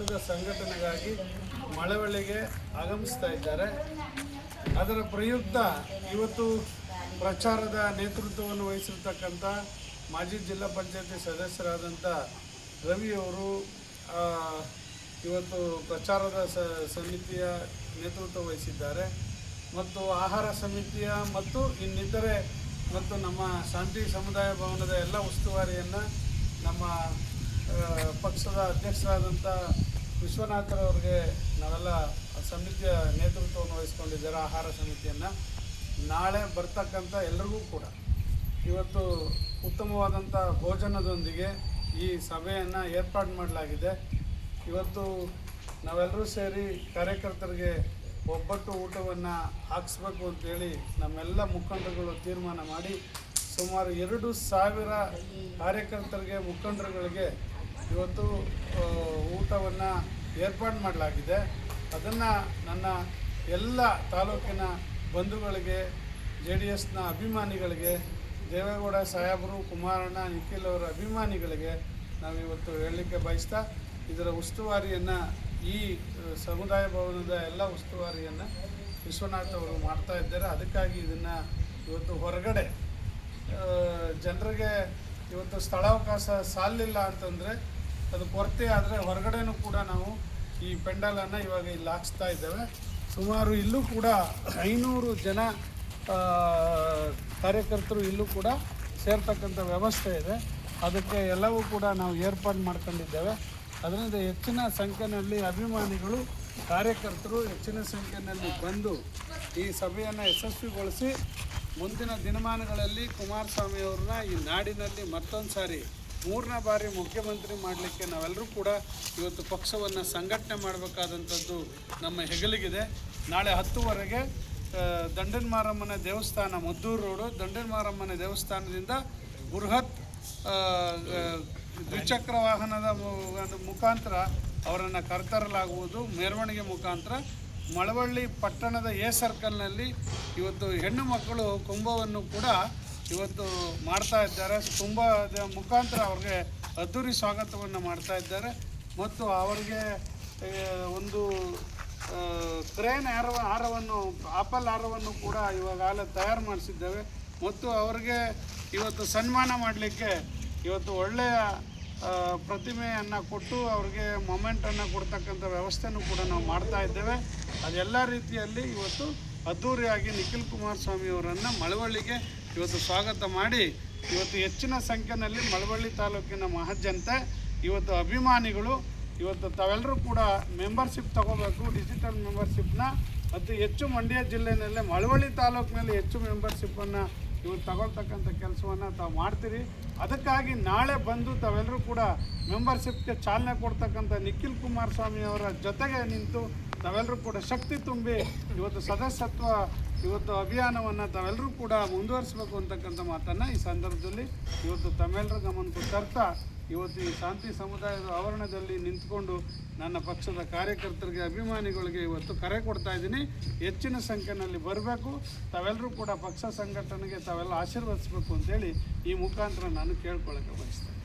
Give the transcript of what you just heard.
ಪಕ್ಷದ ಸಂಘಟನೆಗಾಗಿ ಮಳವಳ್ಳಿಗೆ ಆಗಮಿಸ್ತಾ ಇದ್ದಾರೆ. ಅದರ ಪ್ರಯುಕ್ತ ಇವತ್ತು ಪ್ರಚಾರದ ನೇತೃತ್ವವನ್ನು ವಹಿಸಿರ್ತಕ್ಕಂಥ ಮಾಜಿ ಜಿಲ್ಲಾ ಪಂಚಾಯತಿ ಸದಸ್ಯರಾದಂಥ ರವಿಯವರು ಇವತ್ತು ಪ್ರಚಾರದ ಸಮಿತಿಯ ನೇತೃತ್ವ ವಹಿಸಿದ್ದಾರೆ. ಮತ್ತು ಆಹಾರ ಸಮಿತಿಯ ಮತ್ತು ಇನ್ನಿತರೆ ಮತ್ತು ನಮ್ಮ ಶಾಂತಿ ಸಮುದಾಯ ಭವನದ ಎಲ್ಲ ಉಸ್ತುವಾರಿಯನ್ನು ನಮ್ಮ ಪಕ್ಷದ ಅಧ್ಯಕ್ಷರಾದಂಥ ವಿಶ್ವನಾಥರವ್ರಿಗೆ ನಾವೆಲ್ಲ ಸಮಿತಿಯ ನೇತೃತ್ವವನ್ನು ವಹಿಸ್ಕೊಂಡಿದ್ದಾರೆ ಆಹಾರ ಸಮಿತಿಯನ್ನು. ನಾಳೆ ಬರ್ತಕ್ಕಂಥ ಎಲ್ಲರಿಗೂ ಕೂಡ ಇವತ್ತು ಉತ್ತಮವಾದಂಥ ಭೋಜನದೊಂದಿಗೆ ಈ ಸಭೆಯನ್ನು ಏರ್ಪಾಡು ಮಾಡಲಾಗಿದೆ. ಇವತ್ತು ನಾವೆಲ್ಲರೂ ಸೇರಿ ಕಾರ್ಯಕರ್ತರಿಗೆ ಒಬ್ಬಟ್ಟು ಊಟವನ್ನು ಹಾಕಿಸ್ಬೇಕು ಅಂತೇಳಿ ನಮ್ಮೆಲ್ಲ ಮುಖಂಡರುಗಳು ತೀರ್ಮಾನ ಮಾಡಿ ಸುಮಾರು ಎರಡು ಸಾವಿರ ಕಾರ್ಯಕರ್ತರಿಗೆ, ಮುಖಂಡರುಗಳಿಗೆ ಇವತ್ತು ಊಟವನ್ನು ಏರ್ಪಾಡು ಮಾಡಲಾಗಿದೆ. ಅದನ್ನು ನನ್ನ ಎಲ್ಲ ತಾಲೂಕಿನ ಬಂಧುಗಳಿಗೆ, ಜೆ ಡಿ ಎಸ್ನ ಅಭಿಮಾನಿಗಳಿಗೆ, ದೇವೇಗೌಡ ಸಾಹೇಬರು, ಕುಮಾರಣ್ಣ, ನಿಖಿಲ್ ಅವರ ಅಭಿಮಾನಿಗಳಿಗೆ ನಾವು ಇವತ್ತು ಹೇಳಲಿಕ್ಕೆ ಬಯಸ್ತಾ, ಇದರ ಉಸ್ತುವಾರಿಯನ್ನು ಈ ಸಮುದಾಯ ಭವನದ ಎಲ್ಲ ಉಸ್ತುವಾರಿಯನ್ನು ವಿಶ್ವನಾಥ್ ಅವರು ಮಾಡ್ತಾ ಇದ್ದಾರೆ. ಅದಕ್ಕಾಗಿ ಇದನ್ನು ಇವತ್ತು ಹೊರಗಡೆ ಜನರಿಗೆ ಇವತ್ತು ಸ್ಥಳಾವಕಾಶ ಸಾಲಿಲ್ಲ ಅಂತಂದರೆ ಅದು ಕೊರತೆ ಆದರೆ ಹೊರಗಡೆನೂ ಕೂಡ ನಾವು ಈ ಪೆಂಡಲನ್ನು ಇವಾಗ ಇಲ್ಲಿ ಹಾಕ್ಸ್ತಾ ಇದ್ದೇವೆ. ಸುಮಾರು ಇಲ್ಲೂ ಕೂಡ ಐನೂರು ಜನ ಕಾರ್ಯಕರ್ತರು ಇಲ್ಲೂ ಕೂಡ ಸೇರ್ತಕ್ಕಂಥ ವ್ಯವಸ್ಥೆ ಇದೆ. ಅದಕ್ಕೆ ಎಲ್ಲವೂ ಕೂಡ ನಾವು ಏರ್ಪಾಡು ಮಾಡ್ಕೊಂಡಿದ್ದೇವೆ. ಅದರಿಂದ ಹೆಚ್ಚಿನ ಸಂಖ್ಯೆಯಲ್ಲಿ ಅಭಿಮಾನಿಗಳು, ಕಾರ್ಯಕರ್ತರು ಹೆಚ್ಚಿನ ಸಂಖ್ಯೆಯಲ್ಲಿ ಬಂದು ಈ ಸಭೆಯನ್ನು ಯಶಸ್ವಿಗೊಳಿಸಿ ಮುಂದಿನ ದಿನಮಾನಗಳಲ್ಲಿ ಕುಮಾರಸ್ವಾಮಿ ಅವ್ರನ್ನ ಈ ನಾಡಿನಲ್ಲಿ ಮತ್ತೊಂದು ಸಾರಿ ಮೂರನೇ ಬಾರಿ ಮುಖ್ಯಮಂತ್ರಿ ಮಾಡಲಿಕ್ಕೆ ನಾವೆಲ್ಲರೂ ಕೂಡ ಇವತ್ತು ಪಕ್ಷವನ್ನು ಸಂಘಟನೆ ಮಾಡಬೇಕಾದಂಥದ್ದು ನಮ್ಮ ಹೆಗಲಿಗಿದೆ. ನಾಳೆ ಹತ್ತುವರೆಗೆ ದಂಡನ್ ಮಾರಮ್ಮನ ದೇವಸ್ಥಾನ, ಮದ್ದೂರು ರೋಡು ದಂಡನ ಮಾರಮ್ಮನ ದೇವಸ್ಥಾನದಿಂದ ಬೃಹತ್ ದ್ವಿಚಕ್ರ ವಾಹನದ ಮುಖಾಂತರ ಅವರನ್ನು ಕರೆತರಲಾಗುವುದು. ಮೆರವಣಿಗೆ ಮುಖಾಂತರ ಮಳವಳ್ಳಿ ಪಟ್ಟಣದ ಎ ಸರ್ಕಲ್ನಲ್ಲಿ ಇವತ್ತು ಹೆಣ್ಣು ಮಕ್ಕಳು ಕುಂಭವನ್ನು ಕೂಡ ಇವತ್ತು ಮಾಡ್ತಾ ಇದ್ದಾರೆ. ತುಂಬ ಮುಖಾಂತರ ಅವ್ರಿಗೆ ಅದ್ದೂರಿ ಸ್ವಾಗತವನ್ನು ಮಾಡ್ತಾ ಇದ್ದಾರೆ. ಮತ್ತು ಅವರಿಗೆ ಒಂದು ಕ್ರೇನ್ ಆರವ ಹಾರವನ್ನು ಆಪಲ್ ಹಾರವನ್ನು ಕೂಡ ಇವಾಗಲೇ ತಯಾರು ಮಾಡಿಸಿದ್ದೇವೆ. ಮತ್ತು ಅವರಿಗೆ ಇವತ್ತು ಸನ್ಮಾನ ಮಾಡಲಿಕ್ಕೆ ಇವತ್ತು ಒಳ್ಳೆಯ ಪ್ರತಿಮೆಯನ್ನು ಕೊಟ್ಟು ಅವ್ರಿಗೆ ಮೊಮೆಂಟನ್ನು ಕೊಡ್ತಕ್ಕಂಥ ವ್ಯವಸ್ಥೆನೂ ಕೂಡ ನಾವು ಮಾಡ್ತಾ ಇದ್ದೇವೆ. ಅದೆಲ್ಲ ರೀತಿಯಲ್ಲಿ ಇವತ್ತು ಅದ್ದೂರಿಯಾಗಿ ನಿಖಿಲ್ ಕುಮಾರಸ್ವಾಮಿಯವರನ್ನು ಮಳವಳ್ಳಿಗೆ ಇವತ್ತು ಸ್ವಾಗತ ಮಾಡಿ ಇವತ್ತು ಹೆಚ್ಚಿನ ಸಂಖ್ಯೆಯಲ್ಲಿ ಮಳವಳ್ಳಿ ತಾಲೂಕಿನ ಮಹಜ್ಜನತೆ ಇವತ್ತು ಅಭಿಮಾನಿಗಳು, ಇವತ್ತು ತಾವೆಲ್ಲರೂ ಕೂಡ ಮೆಂಬರ್ಶಿಪ್ ತಗೋಬೇಕು ಡಿಜಿಟಲ್ ಮೆಂಬರ್ಶಿಪ್ನ ಅತಿ ಹೆಚ್ಚು ಮಂಡ್ಯ ಜಿಲ್ಲೆಯಲ್ಲೇ ಮಳವಳ್ಳಿ ತಾಲೂಕಿನಲ್ಲಿ ಹೆಚ್ಚು ಮೆಂಬರ್ಶಿಪ್ಪನ್ನು ಇವತ್ತು ತಗೊಳ್ತಕ್ಕಂಥ ಕೆಲಸವನ್ನು ತಾವು ಮಾಡ್ತೀರಿ. ಅದಕ್ಕಾಗಿ ನಾಳೆ ಬಂದು ತಾವೆಲ್ಲರೂ ಕೂಡ ಮೆಂಬರ್ಶಿಪ್ಗೆ ಚಾಲನೆ ಕೊಡ್ತಕ್ಕಂಥ ನಿಖಿಲ್ ಕುಮಾರಸ್ವಾಮಿ ಅವರ ಜೊತೆಗೆ ನಿಂತು ತಾವೆಲ್ಲರೂ ಕೂಡ ಶಕ್ತಿ ತುಂಬಿ ಇವತ್ತು ಸದಸ್ಯತ್ವ ಇವತ್ತು ಅಭಿಯಾನವನ್ನು ತಾವೆಲ್ಲರೂ ಕೂಡ ಮುಂದುವರಿಸಬೇಕು ಅಂತಕ್ಕಂಥ ಮಾತನ್ನು ಈ ಸಂದರ್ಭದಲ್ಲಿ ಇವತ್ತು ತಮ್ಮೆಲ್ಲರ ಗಮನಕ್ಕೂ ತರ್ತಾ ಇವತ್ತು ಈ ಶಾಂತಿ ಸಮುದಾಯದ ಆವರಣದಲ್ಲಿ ನಿಂತ್ಕೊಂಡು ನನ್ನ ಪಕ್ಷದ ಕಾರ್ಯಕರ್ತರಿಗೆ, ಅಭಿಮಾನಿಗಳಿಗೆ ಇವತ್ತು ಕರೆ ಕೊಡ್ತಾ ಇದ್ದೀನಿ. ಹೆಚ್ಚಿನ ಸಂಖ್ಯೆಯಲ್ಲಿ ಬರಬೇಕು. ತಾವೆಲ್ಲರೂ ಕೂಡ ಪಕ್ಷ ಸಂಘಟನೆಗೆ ತಾವೆಲ್ಲ ಆಶೀರ್ವದಿಸಬೇಕು ಅಂತೇಳಿ ಈ ಮುಖಾಂತರ ನಾನು ಕೇಳ್ಕೊಳ್ಳೋಕೆ ಬಯಸ್ತೇನೆ.